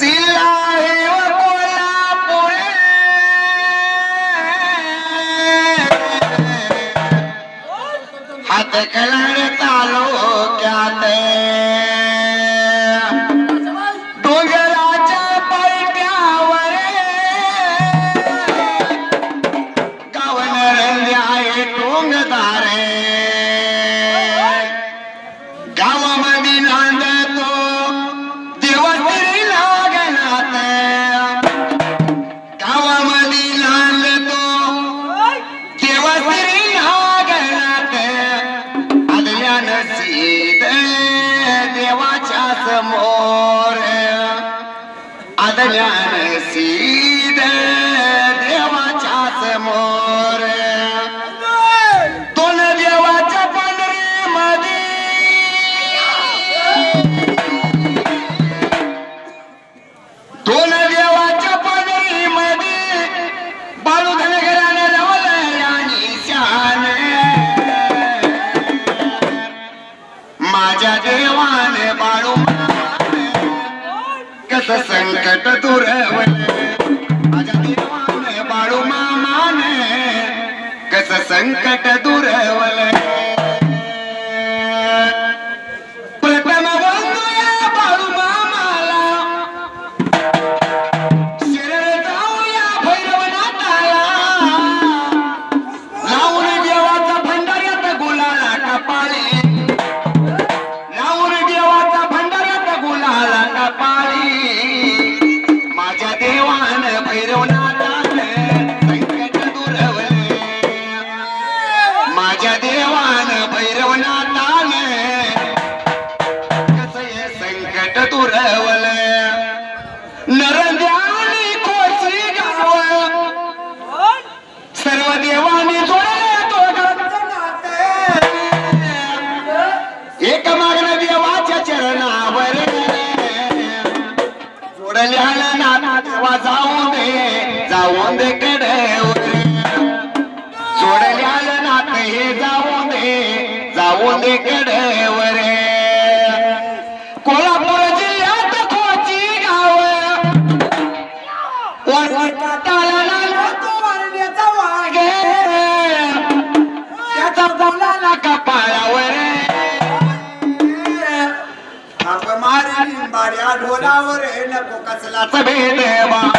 जिल्हा हे व कोल्हापुरे समोर. आदल्या कस संकट दुरवले माझ्या देवाने बाळू मामाने कस संकट दुरवले संकट तुरवल नरंजानी कोची गाव. सर्व देवानी जोडले तो नातं. एक मागण देवाच्या चरणावर. जोडल्याला नाना देवा जाऊ दे जाऊन दे कडेवर. जोडल्याला नाते हे जाऊ दे जाऊन दे कडेवर. ढोलावर नको कसलाच